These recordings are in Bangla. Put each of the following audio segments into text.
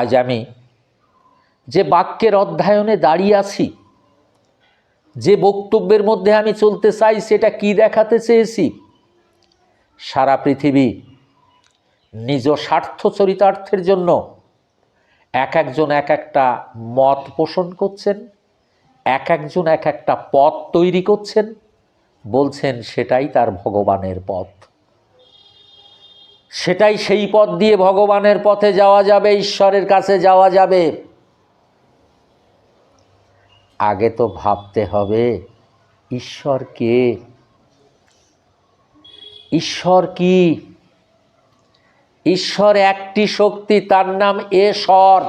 আজ আমি যে বাক্যের অধ্যয়নে দাঁড়িয়ে আছি, যে বক্তব্যের মধ্যে আমি চলতে চাই সেটা কি দেখাতে চেয়েছি, সারা পৃথিবী নিজ স্বার্থ চরিতার্থের জন্য এক একজন এক একটা মত পোষণ করছেন, এক একজন এক একটা পথ তৈরি করছেন, বলছেন সেটাই তার ভগবানের পথ। সেটাই সেই পথ দিয়ে ভগবানের পথে যাওয়া যাবে, ঈশ্বরের কাছে যাওয়া যাবে। আগে তো ভাবতে হবে, ঈশ্বর কে? ঈশ্বর কি? ঈশ্বর একটি শক্তি, তার নাম এশ্বর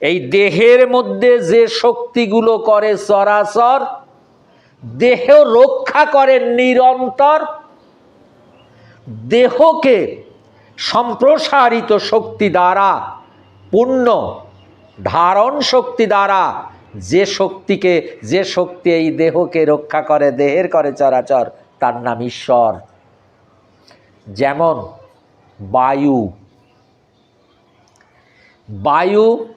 এই দেহের মধ্যে যে শক্তিগুলো করে চরাচর দেহ রক্ষা করে নিরন্তর দেহকে সম্প্রসারিত শক্তি দ্বারা, পূর্ণ ধারণ শক্তি দ্বারা, যে শক্তিকে, যে শক্তি এই দেহকে রক্ষা করে, দেহের করে চরাচর, তার নাম ঈশ্বর। যেমন বায়ু। বায়ু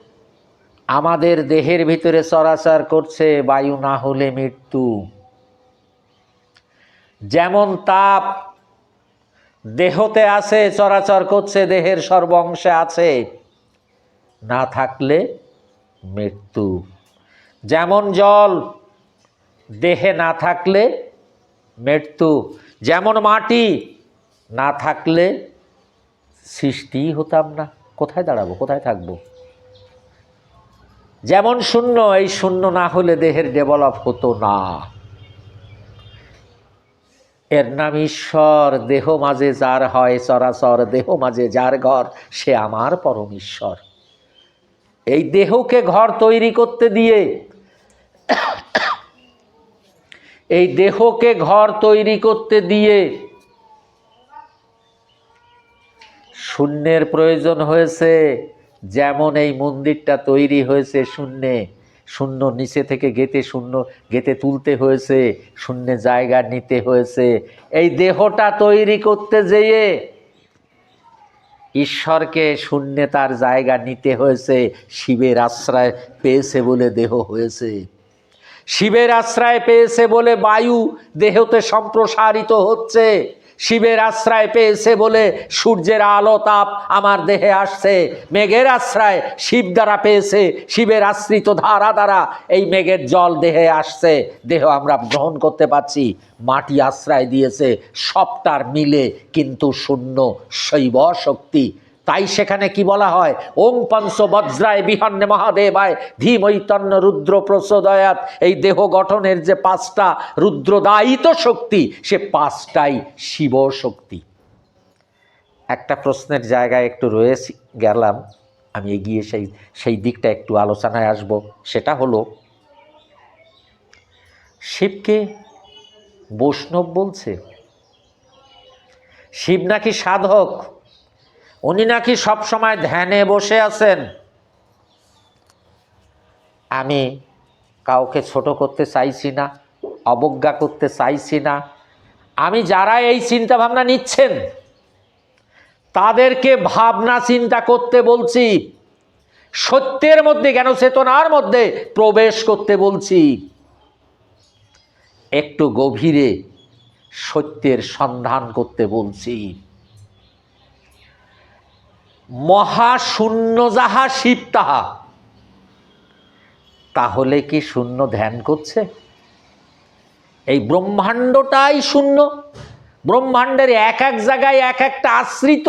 আমাদের দেহের ভিতরে চরাচর করছে, বায়ু না হলে মৃত্যু। যেমন তাপ। দেহতে আছে, চরাচর করছে, দেহের সর্ব অংশে আছে। না থাকলে মৃত্যু। যেমন জল, দেহে না থাকলে মৃত্যু। যেমন মাটি, না থাকলে সৃষ্টিই হতাম না। কোথায় দাঁড়াবো, কোথায় থাকব? যেমন শূন্য, এই শূন্য না হলে দেহের ডেভেলপ হতো না। এর নাম ঈশ্বর, দেহ মাঝে যার হয় চরাচর দেহ মাঝে যার ঘর, সে আমার পরম ঈশ্বর। এই দেহকে ঘর তৈরি করতে দিয়ে, এই দেহকে ঘর তৈরি করতে দিয়ে শূন্যের প্রয়োজন হয়েছে। যেমন এই মন্দিরটা তৈরি হয়েছে শূন্যে শূন্য নিচে থেকে গেতে শূন্য গেতে তুলতে হয়েছে, শূন্য জায়গা নিতে হয়েছে। এই দেহটা তৈরি করতে যেয়ে ঈশ্বরকে শূন্যে তার জায়গা নিতে হয়েছে, শিবের আশ্রয় পেয়েছে বলে দেহ হয়েছে। শিবের আশ্রয় পেয়েছে বলে বায়ু দেহতে সম্প্রসারিত হচ্ছে। শিবের আশ্রয় পেয়েছে বলে সূর্যের আলো তাপ আমার দেহে আসছে। মেঘের আশ্রয় শিব দ্বারা পেয়েছে। শিবের আশ্রিত ধারা দ্বারা এই মেঘের জল দেহে আসছে। দেহ আমরা গ্রহণ করতে পারছি। মাটি আশ্রয় দিয়েছে। সবটার মিলে কিন্তু শূন্য শৈব শক্তি তাই সেখানে কি বলা হয়? ওম পঞ্চ বজ্রায় বিহন্নে মহাদেবায় ধীমৈতন্য রুদ্র প্রচোদয়াত এই দেহ গঠনের যে পাঁচটা রুদ্রদায়িত শক্তি, সে পাঁচটাই শিব শক্তি। একটা প্রশ্নের জায়গায় একটু রয়েছি, গেলাম। আমি এগিয়ে সেই সেই দিকটা একটু আলোচনায় আসব। সেটা হলো, শিবকে বৈষ্ণব বলছে? শিব নাকি সাধক? উনি নাকি সব সময় ধ্যানে বসে আছেন। আমি কাউকে ছোট করতে চাইছি না, অবজ্ঞা করতে চাইছি না। আমি যারা এই চিন্তা ভাবনা নিচ্ছেন, তাদেরকে ভাবনা চিন্তা করতে বলছি, সত্যের মধ্যে জ্ঞান চেতনার মধ্যে প্রবেশ করতে বলছি। একটু গভীরে সত্যের সন্ধান করতে বলছি। মহাশূন্য যাহা শিব তাহা তাহলে কি শূন্য ধ্যান করছে? এই ব্রহ্মাণ্ডটাই শূন্য। ব্রহ্মাণ্ডের এক এক জায়গায় এক একটা আশ্রিত।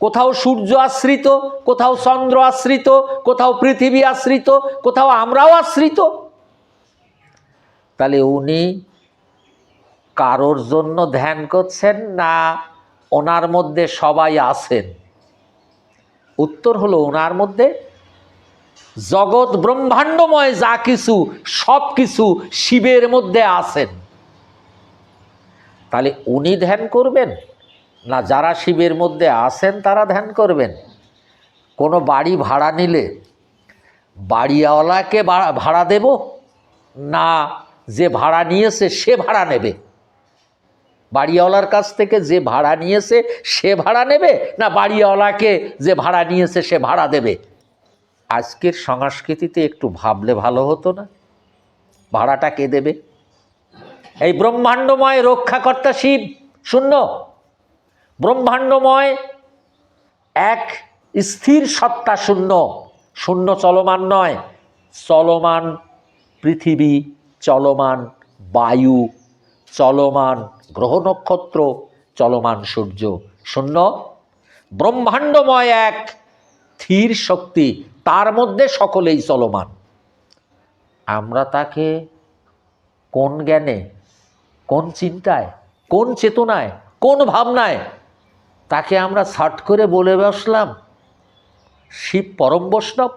কোথাও সূর্য আশ্রিত, কোথাও চন্দ্র আশ্রিত, কোথাও পৃথিবী আশ্রিত, কোথাও আমরাও আশ্রিত। তাহলে উনি কারোর জন্য ধ্যান করছেন না? ওনার মধ্যে সবাই আছেন। উত্তর হলো ওনার মধ্যে, জগৎ ব্রহ্মাণ্ডময় যা কিছু, সব কিছু শিবের মধ্যে আছেন। তাহলে উনি ধ্যান করবেন না যারা শিবের মধ্যে আছেন তারা ধ্যান করবেন? কোনো বাড়ি ভাড়া নিলে বাড়িওয়ালাকে ভাড়া দেব? না, যে ভাড়া নিয়েছে সে ভাড়া নেবে। বাড়িওয়ালার কাছ থেকে যে ভাড়া নিয়েছে সে ভাড়া নেবে না বাড়িওয়ালাকে যে ভাড়া নিয়েছে সে ভাড়া দেবে? আজকের সংস্কৃতিতে একটু ভাবলে ভালো হতো না? ভাড়াটা কে দেবে? এই ব্রহ্মাণ্ডময় রক্ষাকর্তা শিব, শূন্য। ব্রহ্মাণ্ডময় এক স্থির সত্তা শূন্য। শূন্য চলমান নয়, চলমান পৃথিবী, চলমান বায়ু। চলমান গ্রহ নক্ষত্র, চলমান সূর্য। শূন্য। ব্রহ্মাণ্ডময় এক স্থির শক্তি, তার মধ্যে সকলেই চলমান। আমরা তাকে কোন জ্ঞানে, কোন চিন্তায়, কোন চেতনায়, কোন ভাবনায়, তাকে আমরা ছাট করে বলে বসলাম? শিব পরম বৈষ্ণব।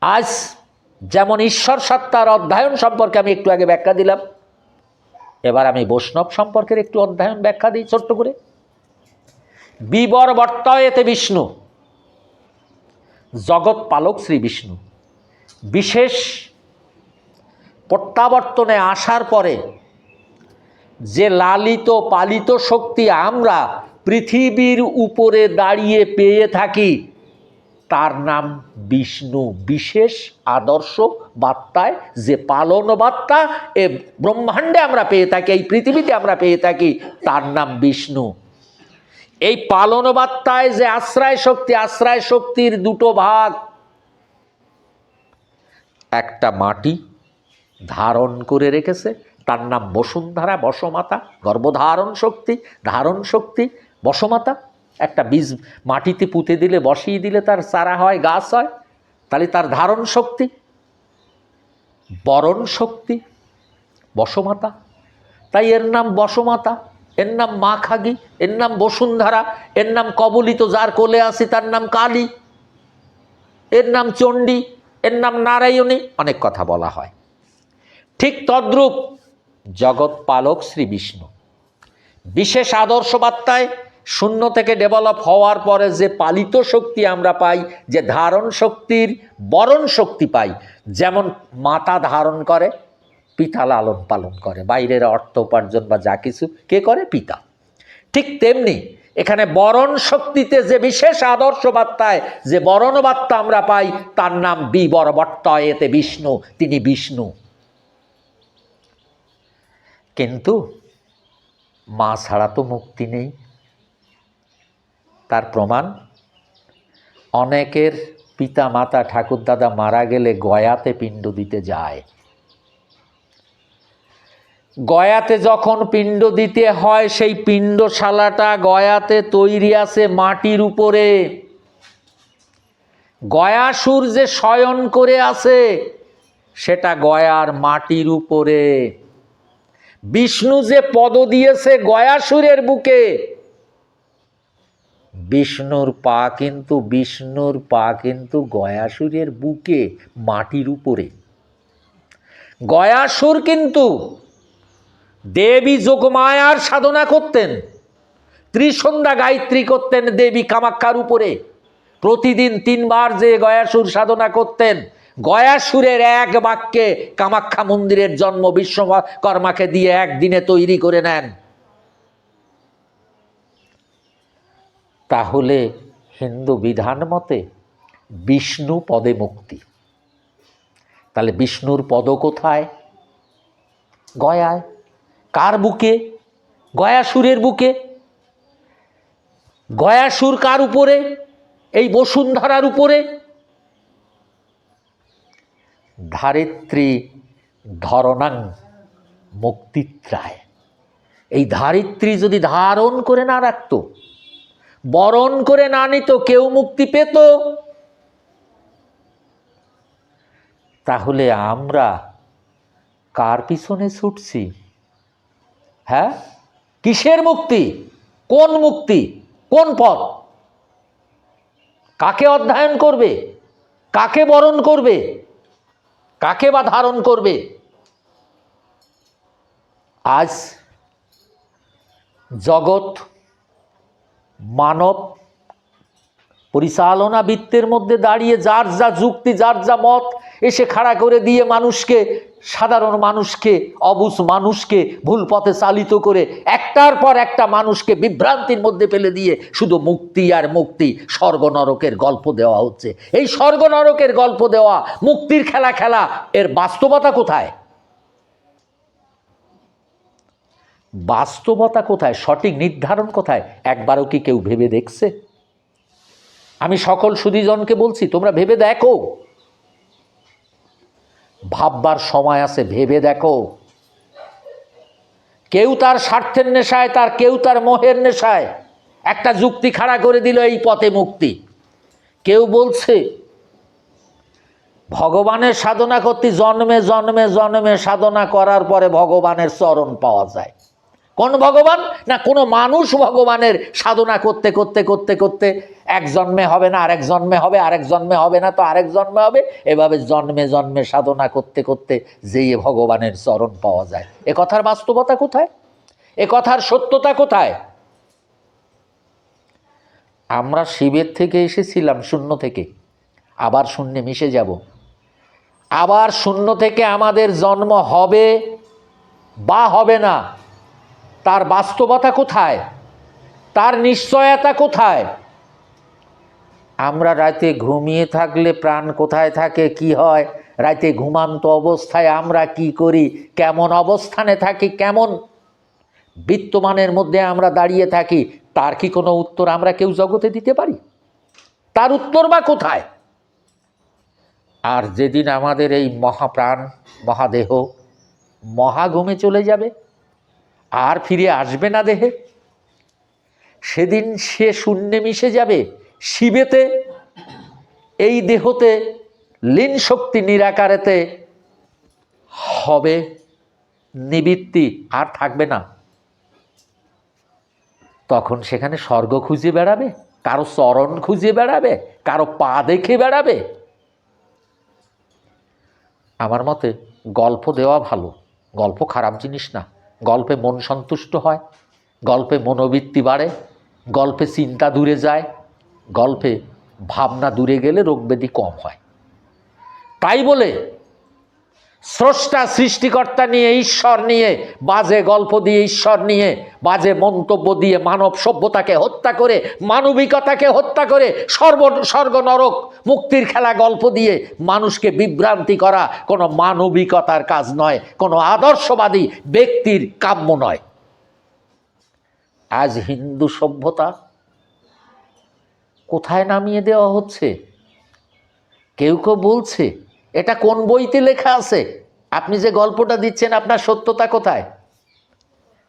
আজ যেমন ঈশ্বর সত্তার অধ্যয়ন সম্পর্কে আমি একটু আগে ব্যাখ্যা দিলাম এবার আমি বৈষ্ণব সম্পর্কের একটু অধ্যয়ন ব্যাখ্যা দিই ছোট্ট করে। বিবর বর্তয়েতে বিষ্ণু, জগৎ পালক শ্রী বিষ্ণু। বিশেষ প্রত্যাবর্তনে আসার পরে যে লালিত পালিত শক্তি আমরা পৃথিবীর উপরে দাঁড়িয়ে পেয়ে থাকি তার নাম বিষ্ণু। বিশেষ আদর্শ বার্তায় যে পালন বার্তা এ ব্রহ্মাণ্ডে আমরা পেয়ে থাকি, এই পৃথিবীতে আমরা পেয়ে থাকি, তার নাম বিষ্ণু। এই পালন বার্তায় যে আশ্রয় শক্তি, আশ্রয় শক্তির দুটো ভাগ। একটা মাটি ধারণ করে রেখেছে, তার নাম বসুন্ধরা বসমাতা, গর্ভধারণ শক্তি, ধারণ শক্তি বসমাতা। একটা বীজ মাটিতে পুঁতে দিলে, বসিয়ে দিলে তার চারা হয়, গাছ হয়, তাহলে তার ধারণ শক্তি, বরণ শক্তি, বসমাতা। তাই এর নাম বসমাতা, এর নাম মা খাগি, এর নাম বসুন্ধরা, এর নাম কবলিত যার কোলে আসি তার নাম কালী, এর নাম চণ্ডী, এর নাম নারায়ণী, অনেক কথা বলা হয়। ঠিক তদ্রূপ জগৎ পালক শ্রী বিষ্ণু। বিশেষ আদর্শ বার্তায় শূন্য থেকে ডেভেলপ হওয়ার পরে যে পালিত শক্তি আমরা পাই, যে ধারণ শক্তির বরণ শক্তি পাই, যেমন মাতা ধারণ করে, পিতা লালন পালন করে, বাইরের অর্থ উপার্জন বা যা কিছু, কে করে? পিতা। ঠিক তেমনি এখানে বরণ শক্তিতে যে বিশেষ আদর্শ বার্তায় যে বরণ বার্তা আমরা পাই, তার নাম বিবর বর্তয়েতে বিষ্ণু, তিনি বিষ্ণু। কিন্তু মা ছাড়া তো মুক্তি নেই। তার প্রমাণ? অনেকের পিতা মাতা ঠাকুরদাদা মারা গেলে গয়াতে পিণ্ড দিতে যায়। গয়াতে যখন পিণ্ড দিতে হয়, সেই পিণ্ডশালাটা গয়াতে তৈরি আছে মাটির উপরে। গয়াসুর যে শয়ন করে আছে, সেটা গয়ার মাটির উপরে। বিষ্ণু যে পদ দিয়েছে গয়াসুরের বুকে বিষ্ণুর পা কিন্তু, বিষ্ণুর পা কিন্তু গয়াসুরের বুকে, মাটির উপরে। গয়াসুর কিন্তু দেবী যোগমায়ার সাধনা করতেন, ত্রিসন্ধ্যা গায়ত্রী করতেন দেবী কামাক্ষার উপরে। প্রতিদিন তিনবার যে গয়াসুর সাধনা করতেন গয়াসুরের এক বাক্যে কামাখ্যা মন্দিরের জন্ম বিশ্বকর্মাকে দিয়ে একদিনে তৈরি করে নেন। তাহলে হিন্দু বিধান মতে বিষ্ণু পদে মুক্তি। তাহলে বিষ্ণুর পদ কোথায়? গয়ায়। কার বুকে? গয়াসুরের বুকে। গয়াসুর কার উপরে? এই বসুন্ধরার উপরে। ধারিত্রী ধরনাং মুক্তিত্রায়। এই ধারিত্রী যদি ধারণ করে না রাখত বরণ করে না নিত, কেউ মুক্তি পেত। তাহলে আমরা কার পিছনে ছুটছি? হ্যাঁ? কিসের মুক্তি? কোন মুক্তি? কোন পথ? কাকে অধ্যয়ন করবে? কাকে বরণ করবে? কাকে বা ধারণ করবে? আজ জগৎ মানব পরিচালনা বৃত্তের মধ্যে দাঁড়িয়ে যার যা যুক্তি, যার যা মত, এসে খাড়া করে দিয়ে মানুষকে, সাধারণ মানুষকে অবুজ মানুষকে ভুল পথে চালিত করে একটার পর একটা মানুষকে বিভ্রান্তির মধ্যে ফেলে দিয়ে শুধু মুক্তি আর মুক্তি স্বর্গ নরকের গল্প দেওয়া হচ্ছে। এই স্বর্গ নরকের গল্প দেওয়া, মুক্তির খেলা খেলা, এর বাস্তবতা কোথায়? বাস্তবতা কোথায়? সঠিক নির্ধারণ কোথায়? একবারও কি কেউ ভেবে দেখছে? আমি সকল সুদীজনকে বলছি, তোমরা ভেবে দেখো। ভাববার সময় আছে, ভেবে দেখো। কেউ তার স্বার্থের নেশায়, তার কেউ তার মোহের নেশায় একটা যুক্তি খাড়া করে দিল এই পথে মুক্তি। কেউ বলছে, ভগবানের সাধনা করতে জন্মে জন্মে জন্মে সাধনা করার পরে ভগবানের চরণ পাওয়া যায়। কোন ভগবান না কোনো মানুষ ভগবানের সাধনা করতে করতে করতে করতে? এক জন্মে হবে না, আরেক জন্মে হবে, আরেক জন্মে হবে না, তো আরেক জন্মে হবে? এভাবে জন্মে জন্মে সাধনা করতে করতে যেয়ে ভগবানের চরণ পাওয়া যায়। এ কথার বাস্তবতা কোথায়? এ কথার সত্যতা কোথায়? আমরা শিবের থেকে এসেছিলাম, শূন্য থেকে। আবার শূন্যে মিশে যাব। আবার শূন্য থেকে আমাদের জন্ম হবে বা হবে না। তার বাস্তবতা কোথায়? তার নিশ্চয়তা কোথায়? আমরা রাতে ঘুমিয়ে থাকলে প্রাণ কোথায় থাকে, কি হয়? রাতে ঘুমান্ত অবস্থায় আমরা কি করি? কেমন অবস্থানে থাকি? কেমন বিত্তমানের মধ্যে আমরা দাঁড়িয়ে থাকি? তার কি কোনো উত্তর আমরা কেউ জগতে দিতে পারি? তার উত্তর বা কোথায়? আর যেদিন আমাদের এই মহাপ্রাণ, মহাদেহ মহাঘুমে চলে যাবে আর ফিরে আসবে না দেহে? সেদিন সে শূন্যে মিশে যাবে শিবেতে, এই দেহতে, লীন শক্তি নিরাকারেতে। হবে নিবৃত্তি আর থাকবে না। তখন সেখানে স্বর্গ খুঁজে বেড়াবে, কারও চরণ খুঁজে বেড়াবে, কারও পা দেখে বেড়াবে। আমার মতে গল্প দেওয়া ভালো, গল্প খারাপ জিনিস না। গল্পে মন সন্তুষ্ট হয়, গল্পে মনোবৃত্তি বাড়ে, গল্পে চিন্তা দূরে যায়, গল্পে ভাবনা দূরে গেলে রোগব্যাধি কম হয়। তাই বলে স্রষ্টা, সৃষ্টিকর্তা নিয়ে, ঈশ্বর নিয়ে, বাজে গল্প দিয়ে, ঈশ্বর নিয়ে, বাজে মন্তব্য দিয়ে, মানব সভ্যতাকে হত্যা করে, মানবিকতাকে হত্যা করে, সর্ব স্বর্গ নরক মুক্তির খেলা গল্প দিয়ে মানুষকে বিভ্রান্তি করা কোনো মানবিকতার কাজ নয়, কোনো আদর্শবাদী ব্যক্তির কাম্য নয়। আজ হিন্দু সভ্যতা কোথায় নামিয়ে দেওয়া হচ্ছে? কেউ কেউ বলছে এটা কোন বইতে লেখা আছে? আপনি যে গল্পটা দিচ্ছেন, আপনার সত্যতা কোথায়?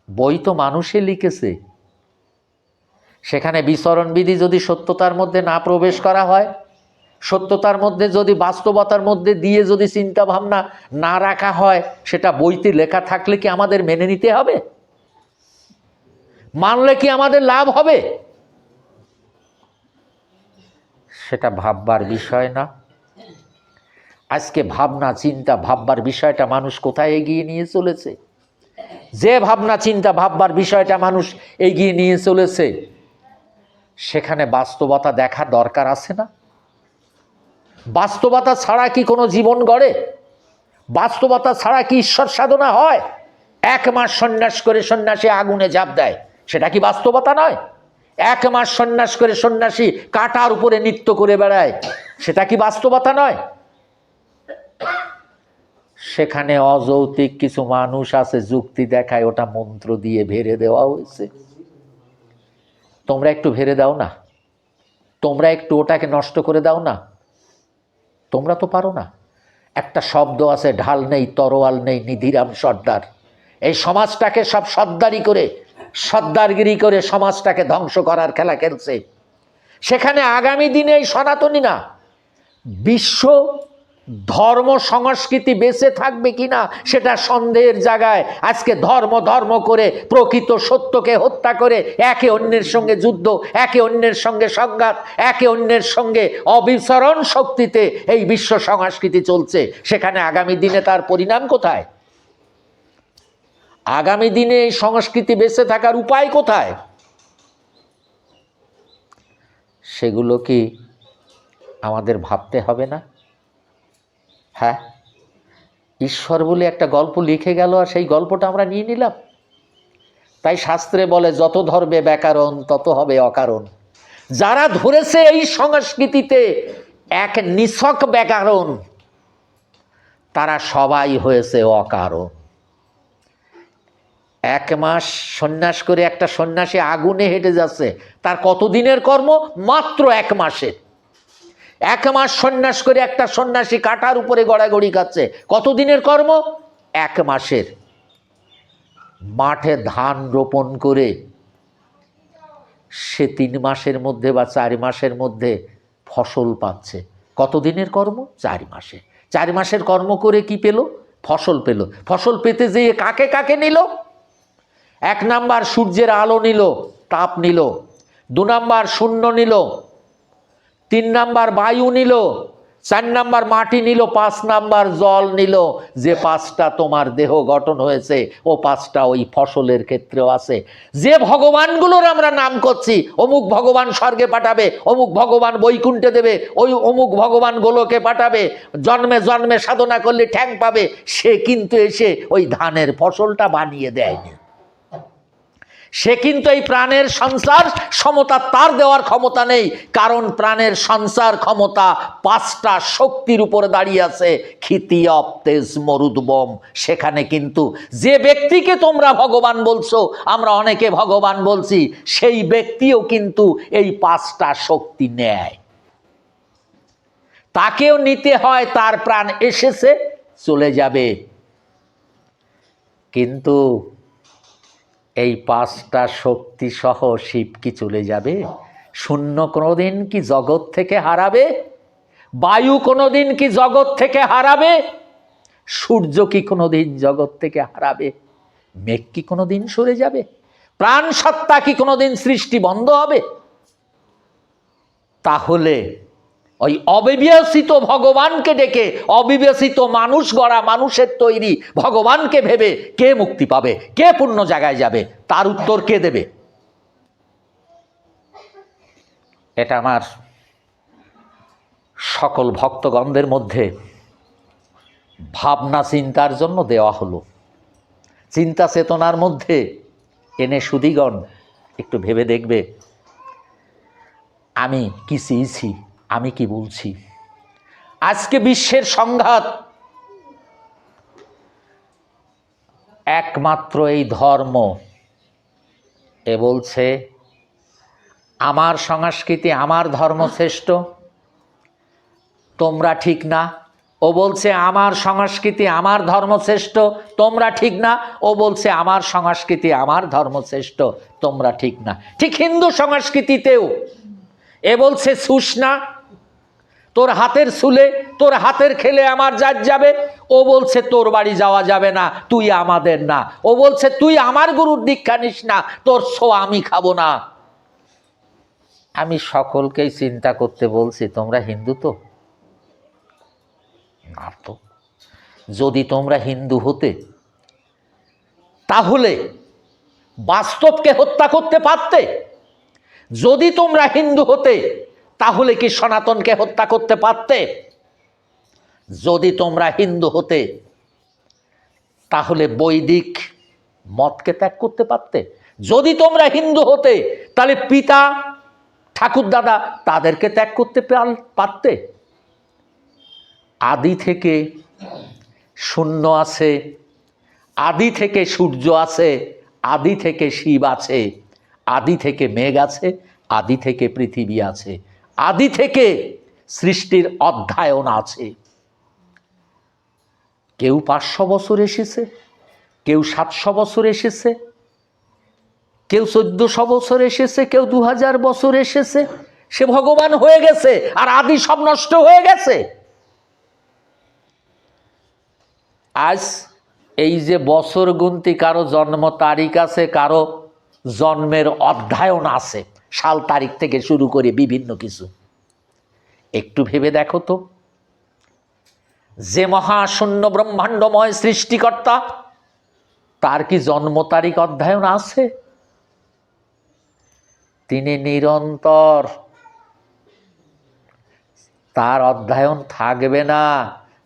বই তো মানুষে লিখেছে। সেখানে বিচরণ বিধি যদি সত্যতার মধ্যে না প্রবেশ করা হয়, সত্যতার মধ্যে যদি বাস্তবতার মধ্যে দিয়ে যদি চিন্তা ভাবনা না রাখা হয়, সেটা বইতে লেখা থাকলে কি আমাদের মেনে নিতে হবে? মানলে কি আমাদের লাভ হবে? সেটা ভাববার বিষয় না। আজকে ভাবনা, চিন্তা, ভাববার বিষয়টা মানুষ কোথায় এগিয়ে নিয়ে চলেছে? যে ভাবনা, চিন্তা, ভাববার বিষয়টা মানুষ এগিয়ে নিয়ে চলেছে, সেখানে বাস্তবতা দেখা দরকার আছে না? বাস্তবতা ছাড়া কি কোনো জীবন গড়ে? বাস্তবতা ছাড়া কি ঈশ্বর সাধনা হয়? এক মাস সন্ন্যাস করে সন্ন্যাসী আগুনে ঝাঁপ দেয়, সেটা কি বাস্তবতা নয়? এক মাস সন্ন্যাস করে সন্ন্যাসী কাটার উপরে নৃত্য করে বেড়ায়, সেটা কি বাস্তবতা নয়? সেখানে অযৌক্তিক কিছু মানুষ আছে, যুক্তি দেখায়, ওটা মন্ত্র দিয়ে ভেরে দেওয়া হয়েছে। তোমরা একটু ভেরে দাও না। তোমরা একটু ওটাকে নষ্ট করে দাও না। তোমরা তো পারো না। একটা শব্দ আছে, ঢাল নেই, তরোয়াল নেই, নিধিরাম সর্দার। এই সমাজটাকে সব সর্দারি করে, সর্দারগিরি করে সমাজটাকে ধ্বংস করার খেলা খেলছে। সেখানে আগামী দিনে এই সনাতনী না, বিশ্ব ধর্ম সংস্কৃতি বেঁচে থাকবে কিনা সেটা সন্দেহের জায়গায়। আজকে ধর্ম ধর্ম করে প্রকৃত সত্যকে হত্যা করে একে অন্যের সঙ্গে যুদ্ধ, একে অন্যের সঙ্গে সংঘাত, একে অন্যের সঙ্গে অবিচরণ শক্তিতে এই বিশ্ব সংস্কৃতি চলছে। সেখানে আগামী দিনে তার পরিণাম কোথায়? আগামী দিনে এই সংস্কৃতি বেঁচে থাকার উপায় কোথায়? সেগুলো কি আমাদের ভাবতে হবে না? হ্যাঁ। ঈশ্বর বলে একটা গল্প লিখে গেল আর সেই গল্পটা আমরা নিয়ে নিলাম। তাই শাস্ত্রে বলে, যত ধরবে ব্যাকরণ, তত হবে অকারণ। যারা ধরেছে এই সংস্কৃতিতে এক নিছক ব্যাকরণ, তারা সবাই হয়েছে অকারণ। এক মাস সন্ন্যাস করে একটা সন্ন্যাসী আগুনে হেঁটে যাচ্ছে। তার কতদিনের কর্ম? মাত্র এক মাসের। এক মাস সন্ন্যাস করে একটা সন্ন্যাসী কাটার উপরে গড়াগড়ি খাচ্ছে। কতদিনের কর্ম? এক মাসের। মাঠে ধান রোপণ করে সে তিন মাসের মধ্যে বা চার মাসের মধ্যে ফসল পাচ্ছে। কতদিনের কর্ম? চার মাসে। চার মাসের কর্ম করে কি পেল? ফসল পেল। ফসল পেতে যেয়ে কাকে কাকে নিল? এক নাম্বার সূর্যের আলো নিল, তাপ নিল। দু নাম্বার শূন্য নিল তিন নাম্বার বায়ু নিল, চার নাম্বার মাটি নিল, পাঁচ নাম্বার জল নিল। যে পাঁচটা তোমার দেহ গঠন হয়েছে, ও পাঁচটা ওই ফসলের ক্ষেত্রেও আছে। যে ভগবানগুলোর আমরা নাম করছি, অমুক ভগবান স্বর্গে পাঠাবে, অমুক ভগবান বৈকুণ্ঠে দেবে, ওই অমুক ভগবান গোলকে পাঠাবে, জন্মে জন্মে সাধনা করলে ঠ্যাং পাবে, সে কিন্তু এসে ওই ধানের ফসলটা বানিয়ে দেয়নি। সে কিন্তু এই প্রাণের সংসার সমতা তার দেওয়ার ক্ষমতা নেই, কারণ প্রাণের সংসার ক্ষমতা পাঁচটা শক্তির উপরে দাঁড়িয়ে আছে অপ তেজ মরুদবম। সেখানে কিন্তু যে ব্যক্তিকে তোমরা ভগবান বলছো, আমরা অনেকে ভগবান বলছি, সেই ব্যক্তিও কিন্তু এই পাঁচটা শক্তি নেয়। তাকেও নিতে হয়, তার প্রাণ এসেছে, চলে যাবে। কিন্তু এই পাঁচটা শক্তি সহ শিব কি চলে যাবে? শূন্য কোনোদিন কি জগৎ থেকে হারাবে? বায়ু কোনোদিন কি জগৎ থেকে হারাবে? সূর্য কি কোনোদিন জগৎ থেকে হারাবে? মেঘ কি কোনোদিন সরে যাবে? প্রাণ সত্তা কি কোনোদিন সৃষ্টি বন্ধ হবে? তাহলে ওই অবিবেচিত ভগবানকে ডেকে অবিবেচিত মানুষ গড়া মানুষের তৈরি ভগবানকে ভেবে কে মুক্তি পাবে? কে পূর্ণ জায়গায় যাবে? তার উত্তর কে দেবে? এটা আমার সকল ভক্তগণদের মধ্যে ভাবনা চিন্তার জন্য দেওয়া হলো। চিন্তা চেতনার মধ্যে এনে সুদীগণ একটু ভেবে দেখবে, আমি কি চেয়েছি? আমি কি বলছি? আজকে বিশ্বের সংঘাত। একমাত্র এই ধর্ম এ বলছে, আমার সংস্কৃতি, আমার ধর্ম শ্রেষ্ঠ, তোমরা ঠিক না। ও বলছে, আমার সংস্কৃতি, আমার ধর্ম শ্রেষ্ঠ, তোমরা ঠিক না। ও বলছে, আমার সংস্কৃতি, আমার ধর্ম শ্রেষ্ঠ, তোমরা ঠিক না। ঠিক হিন্দু সংস্কৃতিতেও এ বলছে সুস না তোর হাতের সুলে তোর হাতের খেলে আমার জাত যাবে। ও বলছে, তোর বাড়ি যাওয়া যাবে না, তুই আমাদের না। ও বলছে, তুই আমার গুরুর দীক্ষা নিস না, তোর সো আমি খাব না। আমি সকলকেই চিন্তা করতে বলছি, তোমরা হিন্দু তো? না তো। যদি তোমরা হিন্দু হতে, তাহলে বাস্তবকে হত্যা করতে পারতে? যদি তোমরা হিন্দু হতে তাহলে কি সনাতনকে হত্যা করতে পারতে? যদি তোমরা হিন্দু হতে, তাহলে বৈদিক মতকে ত্যাগ করতে পারতে। যদি তোমরা হিন্দু হতে, তাহলে পিতা, ঠাকুর দাদা তাদেরকে ত্যাগ করতে পারতে। আদি থেকে শূন্য আছে, আদি থেকে সূর্য আছে, আদি থেকে শিব আছে, আদি থেকে মেঘ আছে, আদি থেকে পৃথিবী আছে। আদি থেকে সৃষ্টির অধ্যায়ন আছে। কেউ পাঁচশো বছর এসেছে, কেউ সাতশো বছর এসেছে, কেউ চোদ্দশো বছর এসেছে, কেউ দু হাজার বছর এসেছে। সে ভগবান হয়ে গেছে আর আদি সব নষ্ট হয়ে গেছে। আজ এই যে বছর গুনতি, কারও জন্ম তারিখ আছে, কারও জন্মের অধ্যায়ন আছে। সাল তারিখ থেকে শুরু করে বিভিন্ন কিছু। একটু ভেবে দেখো তো। যে মহাশূন্য ব্রহ্মাণ্ডময় সৃষ্টিকর্তা, তার কি জন্ম তারিখ অধ্যায়ন আছে? তিনি নিরন্তর তার অধ্যায়ন থাকবে না।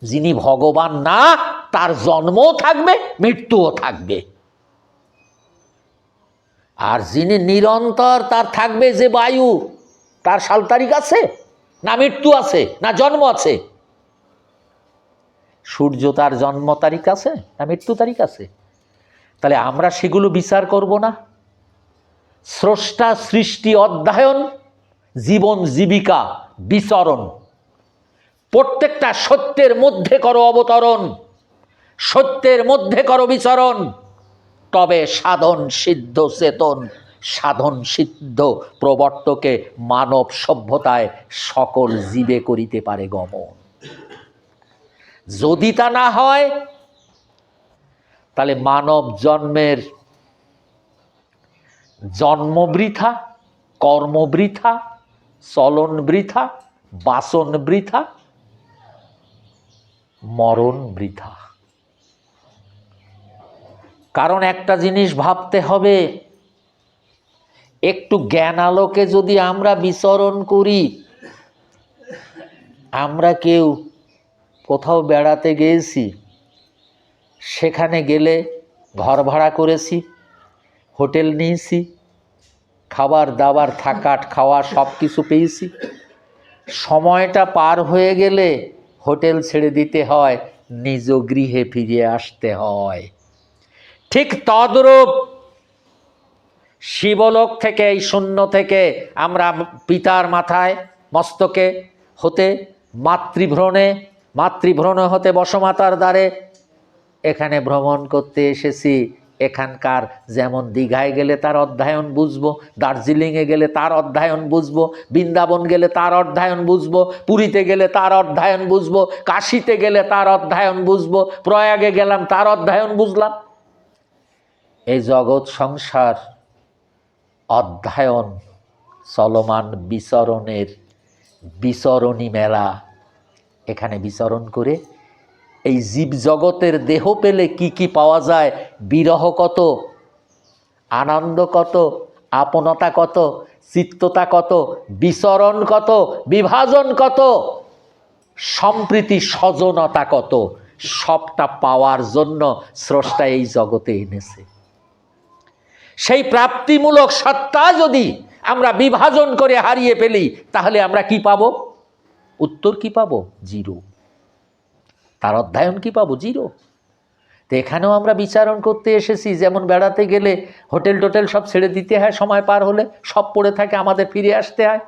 যিনি ভগবান না, তার জন্মও থাকবে, মৃত্যুও থাকবে। আর যিনি নিরন্তর তার থাকবে যে বায়ু, তার সাল তারিখ আছে? না মৃত্যু আছে? না জন্ম আছে? সূর্য তার জন্ম তারিখ আছে? না মৃত্যু তারিখ আছে? তাহলে আমরা সেগুলো বিচার করব না? স্রষ্টা, সৃষ্টি, অধ্যয়ন, জীবন, জীবিকা, বিচরণ। প্রত্যেকটা সত্যের মধ্যে করো অবতরণ। সত্যের মধ্যে করো বিচরণ। তবে সাধন সিদ্ধ চেতন, সাধন সিদ্ধ প্রবর্তকে মানব সভ্যতায় সকল জীবে করিতে পারে গমন। যদি তা না হয়, তাহলে মানব জন্মের জন্ম বৃথা কর্ম বৃথা চলন বৃথা বাসন বৃথা মরণ বৃথা কারণ একটা জিনিস ভাবতে হবে, একটু জ্ঞান আলোকে যদি আমরা বিচরণ করি, আমরা কেউ কোথাও বেড়াতে গিয়েছি সেখানে গেলে ঘর ভাড়া করেছি, হোটেল নিয়েছি, খাবার দাবার থাকা, খাওয়া সব কিছু পেয়েছি, সময়টা পার হয়ে গেলে হোটেল ছেড়ে দিতে হয়, নিজ গৃহে ফিরে আসতে হয়। ঠিক তদ্রূপ শিবলোক থেকে, এই শূন্য থেকে আমরা পিতার মাথায় মস্তকে হতে, মাতৃভ্রণে মাতৃভ্রণে হতে বসমাতার দ্বারে এখানে ভ্রমণ করতে এসেছি। এখানকার যেমন দীঘায় গেলে তার অধ্যয়ন বুঝব, দার্জিলিংয়ে গেলে তার অধ্যয়ন বুঝব, বৃন্দাবন গেলে তার অধ্যয়ন বুঝব, পুরীতে গেলে তার অধ্যয়ন বুঝব, কাশিতে গেলে তার অধ্যয়ন বুঝব, প্রয়াগে গেলাম তার অধ্যয়ন বুঝলাম। এই জগৎ সংসার, অধ্যায়ন, চলমান বিচরণের বিচরণী মেলা। এখানে বিচরণ করে এই জীব জগতের দেহ পেলে কি কি পাওয়া যায়? বিরহ কত? আনন্দ কত? আপনতা কত? চিত্ততা কত? বিচরণ কত? বিভাজন কত? সম্প্রীতি স্বজনতা কত? সবটা পাওয়ার জন্য স্রষ্টা এই জগতে এনেছে। সেই প্রাপ্তিমূলক সত্তা যদি আমরা বিভাজন করে হারিয়ে ফেলি, তাহলে আমরা কি পাবো? উত্তর কি পাবো? জিরো। তার অধ্যয়ন কি পাবো? জিরো। তো এখানেও আমরা বিচারণ করতে এসেছি, যেমন বেড়াতে গেলে হোটেল টোটেল সব ছেড়ে দিতে হয়, সময় পার হলে সব পড়ে থাকে, আমাদের ফিরে আসতে হয়।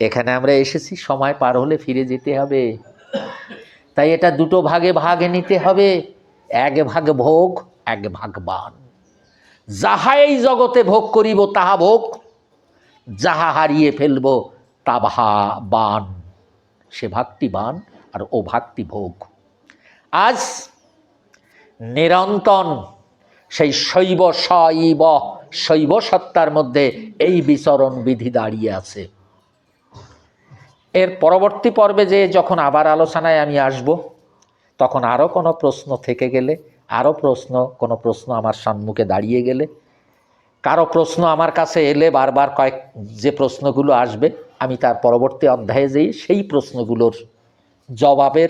এখানে আমরা এসেছি, সময় পার হলে ফিরে যেতে হবে। তাই এটা দুটো ভাগে ভাগে নিতে হবে, এক ভাগ ভোগ, এক ভাগ বান। যাহা এই জগতে ভোগ করিব, তাহা ভোগ। যাহা হারিয়ে ফেলব তা ভা বান। সে ভাগটি বান আর ও ভাগটি ভোগ। আজ নিরন্তন সেই শৈব শৈব শৈব সত্তার মধ্যে এই বিচরণ বিধি দাঁড়িয়ে আছে। এর পরবর্তী পর্বে যে যখন আবার আলোচনায় আমি আসব, তখন আরও কোনো প্রশ্ন থেকে গেলে আরও প্রশ্ন, কোনো প্রশ্ন আমার সম্মুখে দাঁড়িয়ে গেলে। কারও প্রশ্ন আমার কাছে এলে বারবার কয়েক, যে প্রশ্নগুলো আসবে, আমি তার পরবর্তী অধ্যায়ে যেই, সেই প্রশ্নগুলোর জবাবের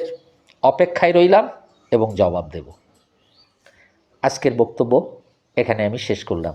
অপেক্ষায় রইলাম এবং জবাব দেব। আজকের বক্তব্য এখানে আমি শেষ করলাম।